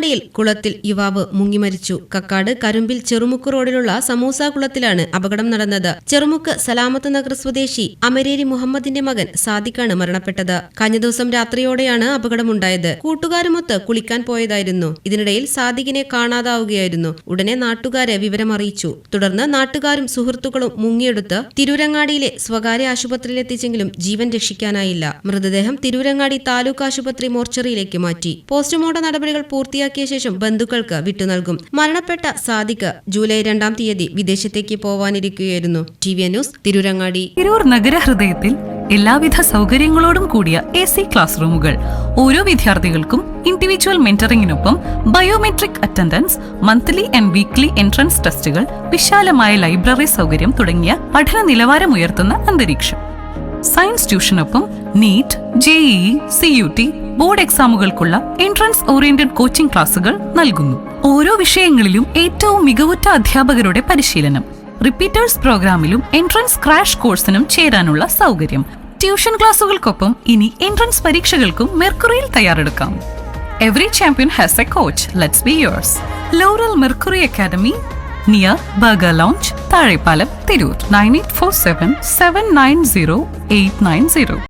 തിരൂരങ്ങാടിയിൽ കുളത്തിൽ യുവാവ് മുങ്ങിമരിച്ചു കക്കാട് കരുമ്പിൽ ചെറുമുക്ക് റോഡിലുള്ള സമൂസ കുളത്തിലാണ് അപകടം നടന്നത്. ചെറുമുക്ക് സലാമത്ത് നഗർ സ്വദേശി അമരേരി മുഹമ്മദിന്റെ മകൻ സാദിഖാണ് മരണപ്പെട്ടത്. കഴിഞ്ഞ ദിവസം രാത്രിയോടെയാണ് അപകടമുണ്ടായത്. കൂട്ടുകാരുമൊത്ത് കുളിക്കാൻ പോയതായിരുന്നു. ഇതിനിടയിൽ സാദിഖിനെ കാണാതാവുകയായിരുന്നു. ഉടനെ നാട്ടുകാരെ വിവരമറിയിച്ചു. തുടർന്ന് നാട്ടുകാരും സുഹൃത്തുക്കളും മുങ്ങിയെടുത്ത് തിരൂരങ്ങാടിയിലെ സ്വകാര്യ ആശുപത്രിയിലെത്തിച്ചെങ്കിലും ജീവൻ രക്ഷിക്കാനായില്ല. മൃതദേഹം തിരൂരങ്ങാടി താലൂക്ക് ആശുപത്രി മോർച്ചറിയിലേക്ക് മാറ്റി. പോസ്റ്റ്മോർട്ടം നടപടികൾ പൂർത്തിയാക്കിയ ശേഷം ബന്ധുക്കൾക്ക് വിട്ടുനൽകും മരണപ്പെട്ട സാദിഖ് ജൂലൈ രണ്ടാം തീയതി വിദേശത്തേക്ക് പോവാനിരിക്കുകയായിരുന്നു. T V news Tirurangadi. Tirur നഗരഹൃദയത്തിൽ എല്ലാവിധ സൗകര്യങ്ങളോടും കൂടിയ എ സി ക്ലാസ് റൂമുകൾ. ഓരോ വിദ്യാർത്ഥികൾക്കും individual മെന്ററിംഗിനൊപ്പം biometric attendance monthly and weekly entrance ടെസ്റ്റുകൾ വിശാലമായ ലൈബ്രറി സൗകര്യം തുടങ്ങിയ പഠന നിലവാരമുയർത്തുന്ന അന്തരീക്ഷം. Science ട്യൂഷനൊപ്പം NEET JEE C U T board എക്സാമുകൾക്കുള്ള entrance oriented coaching ക്ലാസുകൾ നൽകുന്നു. ഓരോ വിഷയങ്ങളിലും ഏറ്റവും മികവുറ്റ അധ്യാപകരുടെ പരിശീലനം റിപ്പീറ്റേഴ്സ് പ്രോഗ്രാമിലും എൻട്രൻസ് ക്രാഷ് കോഴ്സിനും ചേരാനുള്ള സൗകര്യം. ട്യൂഷൻ ക്ലാസുകൾക്കൊപ്പം ഇനി എൻട്രൻസ് പരീക്ഷകൾക്കും മെർക്കുറിയിൽ തയ്യാറെടുക്കാം. Every champion has a coach let's be yours laurel mercury academy near burger lounge Thazhepalam Tirur nine eight four seven seven nine zero eight nine zero